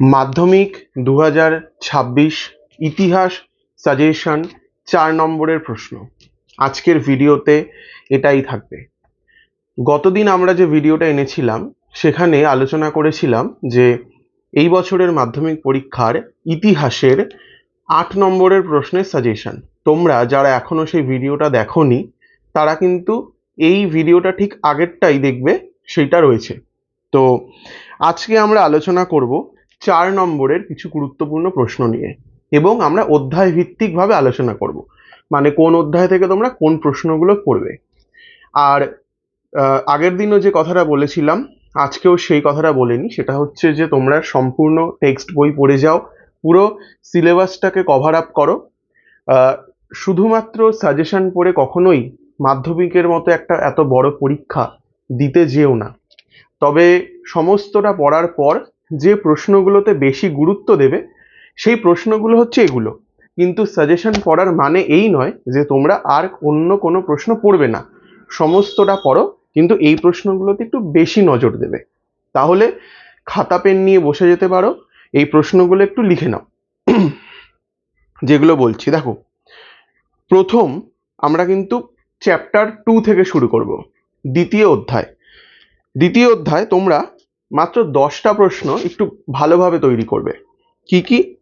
মাধ্যমিক দু হাজার ছাব্বিশ ইতিহাস সাজেশন চার নম্বরের প্রশ্ন। আজকের ভিডিওতে এটাই থাকবে। গতদিন আমরা যে ভিডিওটা এনেছিলাম, সেখানে আলোচনা করেছিলাম যে এই বছরের মাধ্যমিক পরীক্ষার ইতিহাসের আট নম্বরের প্রশ্নের সাজেশন। তোমরা যারা এখনও সেই ভিডিওটা দেখোনি, তারা কিন্তু এই ভিডিওটা ঠিক আগেরটাই দেখবে, সেইটা রয়েছে। তো আজকে আমরা আলোচনা করব চার নম্বরের কিছু গুরুত্বপূর্ণ প্রশ্ন নিয়ে এবং আমরা অধ্যায় ভিত্তিকভাবে আলোচনা করব। মানে কোন অধ্যায় থেকে তোমরা কোন প্রশ্নগুলো পড়বে আর আগের দিনও যে কথাটা বলেছিলাম, আজকেও সেই কথাটা বলিনি, সেটা হচ্ছে যে তোমরা সম্পূর্ণ টেক্সট বই পড়ে যাও, পুরো সিলেবাসটাকে কভার আপ করো। শুধুমাত্র সাজেশন পড়ে কখনোই মাধ্যমিকের মতো একটা এত বড় পরীক্ষা দিতে যেও না। তবে সমস্তটা পড়ার পর যে প্রশ্নগুলোতে বেশি গুরুত্ব দেবে, সেই প্রশ্নগুলো হচ্ছে এগুলো। কিন্তু সাজেশন পড়ার মানে এই নয় যে তোমরা আর অন্য কোনো প্রশ্ন পড়বে না। সমস্তটা পড়ো, কিন্তু এই প্রশ্নগুলোতে একটু বেশি নজর দেবে। তাহলে খাতা, পেন নিয়ে বসে যেতে পারো, এই প্রশ্নগুলো একটু লিখে নাও। যেগুলো বলছি, দেখো। প্রথম আমরা কিন্তু চ্যাপ্টার টু থেকে শুরু করব, দ্বিতীয় অধ্যায়। দ্বিতীয় অধ্যায় তোমরা মাত্র দশটা প্রশ্ন একটু ভালোভাবে তৈরি করবে। কি কি?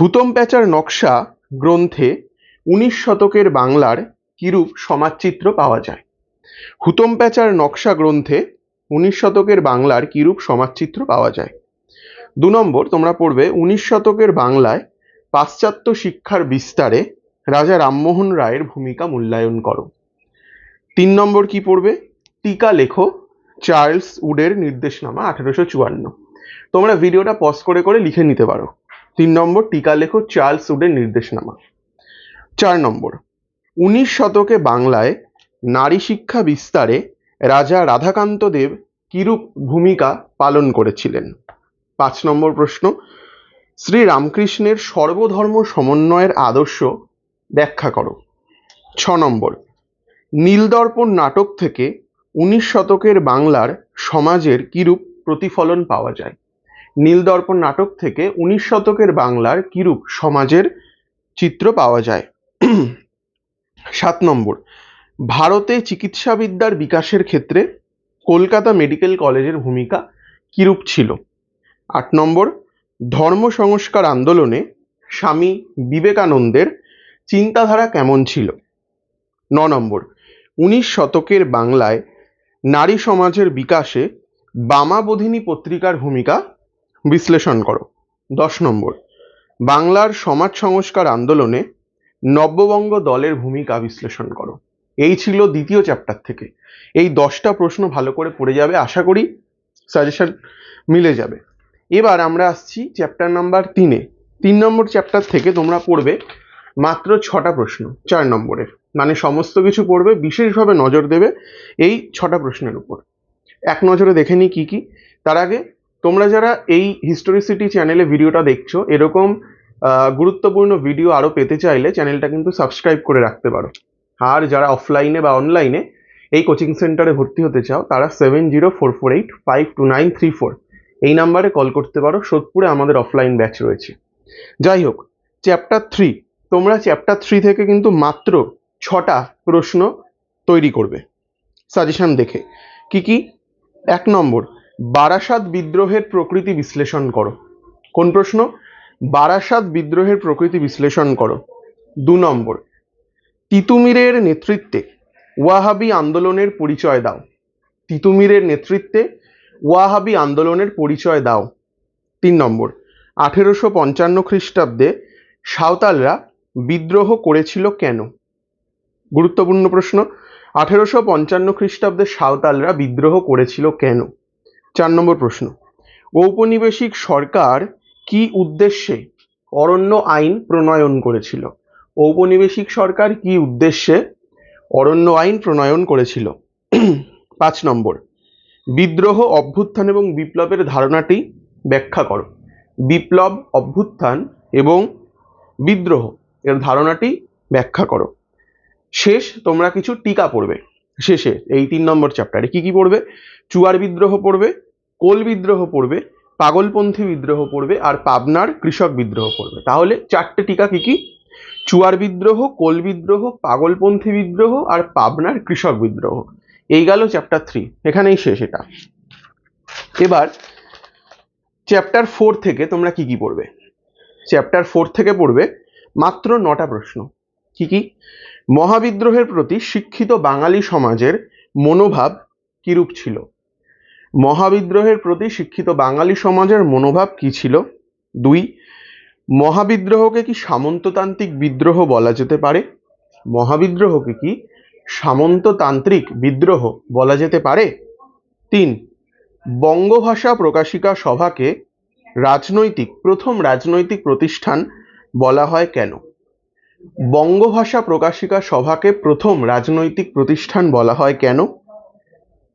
হুতম প্যাচার নকশা গ্রন্থে উনিশ শতকের বাংলার কিরূপ সমাজচিত্র পাওয়া যায়? হুতম প্যাচার নকশা গ্রন্থে উনিশ শতকের বাংলার কিরূপ সমাজচিত্র পাওয়া যায়? দু নম্বর, তোমরা পড়বে উনিশ শতকের বাংলায় পাশ্চাত্য শিক্ষার বিস্তারে রাজা রামমোহন রায়ের ভূমিকা মূল্যায়ন করো। তিন নম্বর কি পড়বে? টিকা লেখো। চার্লস উডের নির্দেশনামা আঠারোশো চুয়ান্ন। তোমরা ভিডিওটা পজ করে করে লিখে নিতে পারো। তিন নম্বর, টিকা লেখো চার্লস উডের নির্দেশনামা। চার নম্বর, উনিশ শতকে বাংলায় নারী শিক্ষা বিস্তারে রাজা রাধাকান্ত দেব কিরূপ ভূমিকা পালন করেছিলেন? পাঁচ নম্বর প্রশ্ন শ্রী রামকৃষ্ণের সর্বধর্ম সমন্বয়ের আদর্শ ব্যাখ্যা করো। ছ নম্বর, নীলদর্পণ নাটক থেকে উনিশ শতকের বাংলার সমাজের কিরূপ প্রতিফলন পাওয়া যায়? নীলদর্পণ নাটক থেকে উনিশ শতকের বাংলার কিরূপ সমাজের চিত্র পাওয়া যায়? সাত নম্বর। ভারতে চিকিৎসাবিদ্যার বিকাশের ক্ষেত্রে কলকাতা মেডিকেল কলেজের ভূমিকা কিরূপ ছিল? আট নম্বর। ধর্ম সংস্কার আন্দোলনে স্বামী বিবেকানন্দের চিন্তাধারা কেমন ছিল? ন নম্বর। উনিশ শতকের বাংলায় নারী সমাজের বিকাশে বামাবোধিনী পত্রিকার ভূমিকা বিশ্লেষণ করো। দশ নম্বর, বাংলার সমাজ সংস্কার আন্দোলনে নব্যবঙ্গ দলের ভূমিকা বিশ্লেষণ করো। এই ছিল দ্বিতীয় চ্যাপ্টার থেকে। এই দশটা প্রশ্ন ভালো করে পড়ে যাবে, আশা করি সাজেশন মিলে যাবে। এবার আমরা আসছি চ্যাপ্টার নাম্বার তিনে। তিন নম্বর চ্যাপ্টার থেকে তোমরা পড়বে মাত্র ছটা প্রশ্ন, চার নম্বরের। মানে সমস্ত কিছু পড়বে, বিশেষভাবে নজর দেবে এই ছটা প্রশ্নের উপর। এক নজরে দেখে নিই কী কী। তার আগে, তোমরা যারা এই হিস্টোরিসিটি চ্যানেলে ভিডিওটা দেখছ, এরকম গুরুত্বপূর্ণ ভিডিও আরও পেতে চাইলে চ্যানেলটা কিন্তু সাবস্ক্রাইব করে রাখতে পারো। আর যারা অফলাইনে বা অনলাইনে এই কোচিং সেন্টারে ভর্তি হতে চাও, তারা seven zero four four eight five two nine three four এই নাম্বারে কল করতে পারো। সোদপুরে আমাদের অফলাইন ব্যাচ রয়েছে। যাই হোক চ্যাপ্টার থ্রি তোমরা চ্যাপ্টার থ্রি থেকে কিন্তু মাত্র ছটা প্রশ্ন তৈরি করবে। সাজেশন দেখে। কি কি? এক নম্বর, বারাসাত বিদ্রোহের প্রকৃতি বিশ্লেষণ করো। কোন প্রশ্ন? বারাসাত বিদ্রোহের প্রকৃতি বিশ্লেষণ করো। দু নম্বর, তিতুমিরের নেতৃত্বে ওয়াহাবি আন্দোলনের পরিচয় দাও। তিতুমিরের নেতৃত্বে ওয়াহাবি আন্দোলনের পরিচয় দাও। তিন নম্বর, আঠেরোশো পঞ্চান্ন খ্রিস্টাব্দে সাঁওতালরা বিদ্রোহ করেছিল কেন? গুরুত্বপূর্ণ প্রশ্ন, আঠেরোশো পঞ্চান্ন খ্রিস্টাব্দে সাঁওতালরা বিদ্রোহ করেছিল কেন? চার নম্বর প্রশ্ন, ঔপনিবেশিক সরকার কি উদ্দেশ্যে অরণ্য আইন প্রণয়ন করেছিল? ঔপনিবেশিক সরকার কি উদ্দেশ্যে অরণ্য আইন প্রণয়ন করেছিল? পাঁচ নম্বর, বিদ্রোহ, অভ্যুত্থান এবং বিপ্লবের ধারণাটি ব্যাখ্যা করো। বিপ্লব, অভ্যুত্থান এবং বিদ্রোহ এর ধারণাটি ব্যাখ্যা করো। শেষ তোমরা কিছু টিকা পড়বে। শেষে, এই তিন নম্বর চ্যাপ্টারে কি কি পড়বে? চুয়ার বিদ্রোহ পড়বে, কোল বিদ্রোহ পড়বে, পাগলপন্থী বিদ্রোহ পড়বে, আর পাবনার কৃষক বিদ্রোহ পড়বে। তাহলে চারটে টিকা কি কি? চুয়ার বিদ্রোহ, কোল বিদ্রোহ, পাগলপন্থী বিদ্রোহ, আর পাবনার কৃষক বিদ্রোহ। এই গেল চ্যাপ্টার থ্রি এখানেই শেষ এটা। এবার চ্যাপ্টার ফোর থেকে তোমরা কি কি পড়বে? চ্যাপ্টার ফোর থেকে পড়বে মাত্র নটা প্রশ্ন। কি কি? মহাবিদ্রোহের প্রতি শিক্ষিত বাঙালি সমাজের মনোভাব কিরূপ ছিল? মহাবিদ্রোহের প্রতি শিক্ষিত বাঙালি সমাজের মনোভাব কি ছিল? দুই, মহাবিদ্রোহকে কি সামন্ততান্ত্রিক বিদ্রোহ বলা যেতে পারে? মহাবিদ্রোহকে কি সামন্ততান্ত্রিক বিদ্রোহ বলা যেতে পারে? তিন, বঙ্গভাষা প্রকাশিকা সভাকে রাজনৈতিক, প্রথম রাজনৈতিক প্রতিষ্ঠান বলা হয় কেন? বঙ্গভাষা প্রকাশিকা সভাকে প্রথম রাজনৈতিক প্রতিষ্ঠান বলা হয় কেন?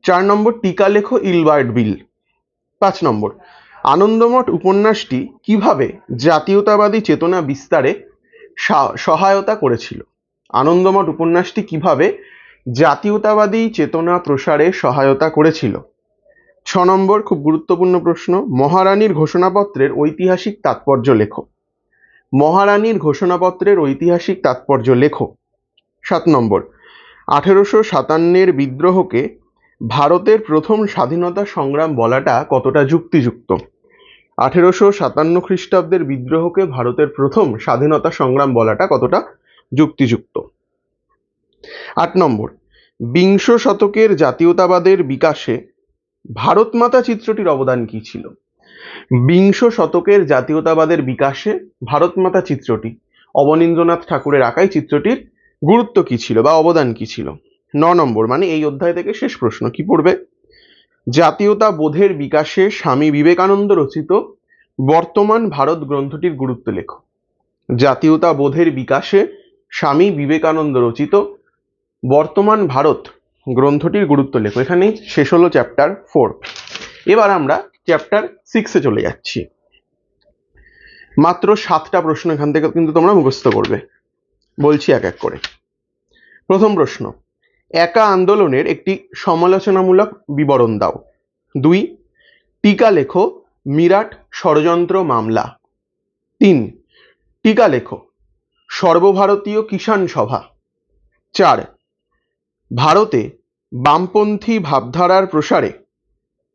চার নম্বর টিকা লেখো ইলবার্ট বিল। পাঁচ নম্বর, আনন্দমঠ উপন্যাসটি কীভাবে জাতীয়তাবাদী চেতনা বিস্তারে সহায়তা করেছিল? আনন্দমঠ উপন্যাসটি কীভাবে জাতীয়তাবাদী চেতনা প্রসারে সহায়তা করেছিল? ছ নম্বর, খুব গুরুত্বপূর্ণ প্রশ্ন, মহারানীর ঘোষণাপত্রের ঐতিহাসিক তাৎপর্য লেখো। মহারানীর ঘোষণাপত্রের ঐতিহাসিক তাৎপর্য লেখো। সাত নম্বর। আঠেরোশো সাতান্নের বিদ্রোহকে ভারতের প্রথম স্বাধীনতা সংগ্রাম বলাটা কতটা যুক্তিযুক্ত? আঠেরোশো সাতান্ন খ্রিস্টাব্দের বিদ্রোহকে ভারতের প্রথম স্বাধীনতা সংগ্রাম বলাটা কতটা যুক্তিযুক্ত? আট নম্বর। বিংশ শতকের জাতীয়তাবাদের বিকাশে ভারত মাতা চিত্রটির অবদান কি ছিল? বিংশ শতকের জাতীয়তাবাদের বিকাশে ভারত মাতা চিত্রটি, অবনীন্দ্রনাথ ঠাকুরের আঁকাই চিত্রটির গুরুত্ব কি ছিল বা অবদান কি ছিল? ন নম্বর মানে এই অধ্যায় থেকে শেষ প্রশ্ন কি পড়বে? জাতীয়তা বোধের বিকাশে স্বামী বিবেকানন্দ রচিত বর্তমান ভারত গ্রন্থটির গুরুত্ব লেখো। জাতীয়তা বোধের বিকাশে স্বামী বিবেকানন্দ রচিত বর্তমান ভারত গ্রন্থটির গুরুত্ব লেখো। এখানেই শেষ হলো চ্যাপ্টার ফোর এবার আমরা চ্যাপ্টার সিক্সে চলে যাচ্ছি। মাত্র সাতটা প্রশ্ন এখান থেকে কিন্তু তোমরা মুখস্থ করবে। বলছি এক এক করে। প্রথম প্রশ্ন, একা আন্দোলনের একটি সমালোচনামূলক বিবরণ দাও। দুই, টিকা লেখো, মিরাট ষড়যন্ত্র মামলা। তিন, টিকা লেখো, সর্বভারতীয় কিষাণ সভা। চার, ভারতে বামপন্থী ভাবধারার প্রসারে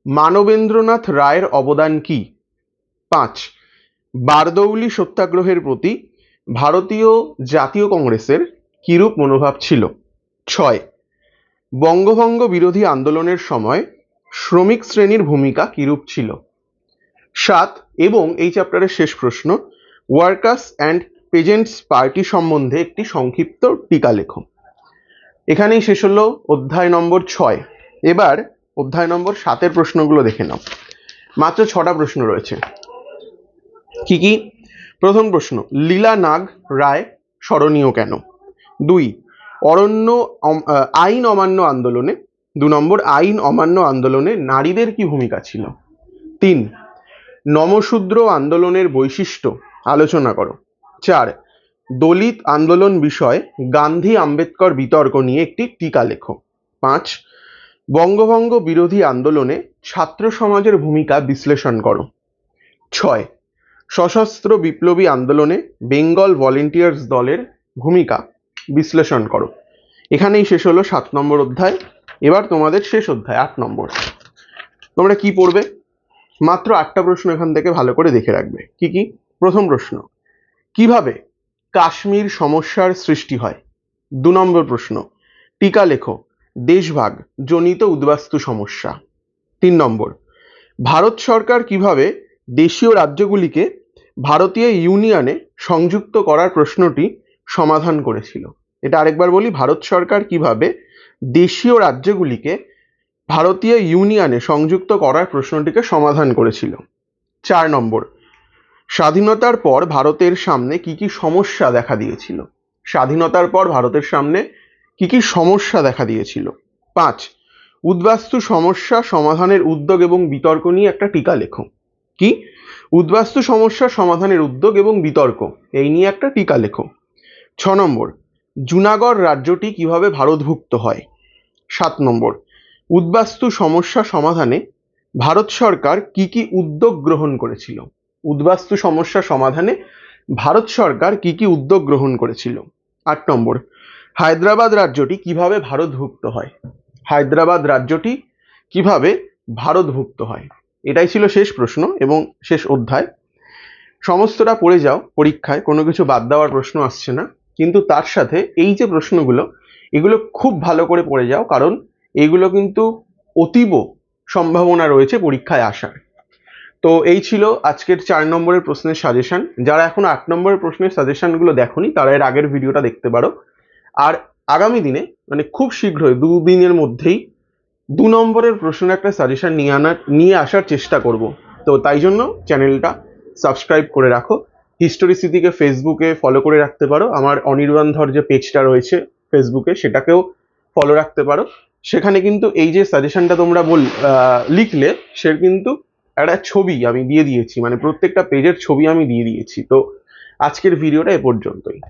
মানবেন্দ্রনাথ রায়ের অবদান কি? পাঁচ, বারদৌলি সত্যাগ্রহের প্রতি ভারতীয় জাতীয় কংগ্রেসের কিরূপ মনোভাব ছিল? ছয়, বঙ্গভঙ্গ বিরোধী আন্দোলনের সময় শ্রমিক শ্রেণির ভূমিকা কিরূপ ছিল? সাত, এবং এই চ্যাপ্টারের শেষ প্রশ্ন, ওয়ার্কার্স অ্যান্ড পেজেন্টস পার্টি সম্বন্ধে একটি সংক্ষিপ্ত টিকা লেখো। এখানেই শেষ হলো অধ্যায় নম্বর ছয়। এবার অধ্যায় নম্বর সাতের প্রশ্নগুলো দেখে নাও। মাত্র ছটা প্রশ্ন রয়েছে। কি কি? প্রথম প্রশ্ন লীলা নাগ রায় স্মরণীয় কেন? দুই, অরণ্য আইন অমান্য আন্দোলনে, দু নম্বর, আইন অমান্য আন্দোলনে নারীদের কি ভূমিকা ছিল? তিন, নমশূদ্র আন্দোলনের বৈশিষ্ট্য আলোচনা করো। চার, দলিত আন্দোলন বিষয়ে গান্ধী আম্বেদকর বিতর্ক নিয়ে একটি টিকা লেখো। পাঁচ বঙ্গভঙ্গ বিরোধী আন্দোলনে ছাত্র সমাজের ভূমিকা বিশ্লেষণ করো। ছয়, সশস্ত্র বিপ্লবী আন্দোলনে বেঙ্গল ভলেন্টিয়ার্স দলের ভূমিকা বিশ্লেষণ করো। এখানেই শেষ হলো সাত নম্বর অধ্যায়। এবার তোমাদের শেষ অধ্যায়, আট নম্বর। তোমরা কি পড়বে? মাত্র আটটা প্রশ্ন এখান থেকে ভালো করে দেখে রাখবে। কি কি? প্রথম প্রশ্ন, কীভাবে কাশ্মীর সমস্যার সৃষ্টি হয়? দু নম্বর প্রশ্ন, টিকা লেখো। দেশভাগ জনিত উদ্বাস্তু সমস্যা। তিন নম্বর, ভারত সরকার কীভাবে দেশীয় রাজ্যগুলিকে ভারতীয় ইউনিয়নে সংযুক্ত করার প্রশ্নটি সমাধান করেছিল। এটা আরেকবার বলি, ভারত সরকার কীভাবে দেশীয় রাজ্যগুলিকে ভারতীয় ইউনিয়নে সংযুক্ত করার প্রশ্নটিকে সমাধান করেছিল। চার নম্বর, স্বাধীনতার পর ভারতের সামনে কি কি সমস্যা দেখা দিয়েছিল? স্বাধীনতার পর ভারতের সামনে কি কি সমস্যা দেখা দিয়েছিল? পাঁচ, উদ্বাস্তু সমস্যা সমাধানের উদ্যোগ এবং বিতর্ক নিয়ে একটা টিকা লেখো। কি? উদ্বাস্তু সমস্যা সমাধানের উদ্যোগ এবং বিতর্ক, এই নিয়ে একটা টিকা লেখো। ছ নম্বর, জুনাগড় রাজ্যটি কীভাবে ভারতভুক্ত হয়? সাত নম্বর, উদ্বাস্তু সমস্যা সমাধানে ভারত সরকার কি কি উদ্যোগ গ্রহণ করেছিল? উদ্বাস্তু সমস্যা সমাধানে ভারত সরকার কি কি উদ্যোগ গ্রহণ করেছিল? আট নম্বর হায়দ্রাবাদ রাজ্যটি কীভাবে ভারতভুক্ত হয়? হায়দ্রাবাদ রাজ্যটি কীভাবে ভারতভুক্ত হয়? এটাই ছিল শেষ প্রশ্ন এবং শেষ অধ্যায়। সমস্তটা পড়ে যাও পরীক্ষায়, কোনো কিছু বাদ দেওয়ার প্রশ্ন আসছে না। কিন্তু তার সাথে এই যে প্রশ্নগুলো, এগুলো খুব ভালো করে পড়ে যাও, কারণ এগুলো কিন্তু অতীব সম্ভাবনা রয়েছে পরীক্ষায় আসার। তো এই ছিল আজকের চার নম্বরের প্রশ্নের সাজেশন যারা এখন আট নম্বরের প্রশ্নের সাজেশনগুলো দেখোনি, তারা এর আগের ভিডিওটা দেখতে পারো। আর আগামী দিনে মানে খুব শীঘ্রই দুদিনের মধ্যেই দু নম্বরের প্রশ্নের একটা সাজেশন নিয়ে আনার, নিয়ে আসার চেষ্টা করব। তো তাই জন্য চ্যানেলটা সাবস্ক্রাইব করে রাখো। হিস্টোরি স্মৃতিকে ফেসবুকে ফলো করে রাখতে পারো। আমার অনির্বাণ ধর যে পেজটা রয়েছে ফেসবুকে সেটাকেও ফলো রাখতে পারো। সেখানে কিন্তু এই যে সাজেশনটা তোমরা বল লিখলে, সে কিন্তু একটা ছবি আমি দিয়ে দিয়েছি। মানে প্রত্যেকটা পেজের ছবি আমি দিয়ে দিয়েছি। তো আজকের ভিডিওটা এ পর্যন্তই।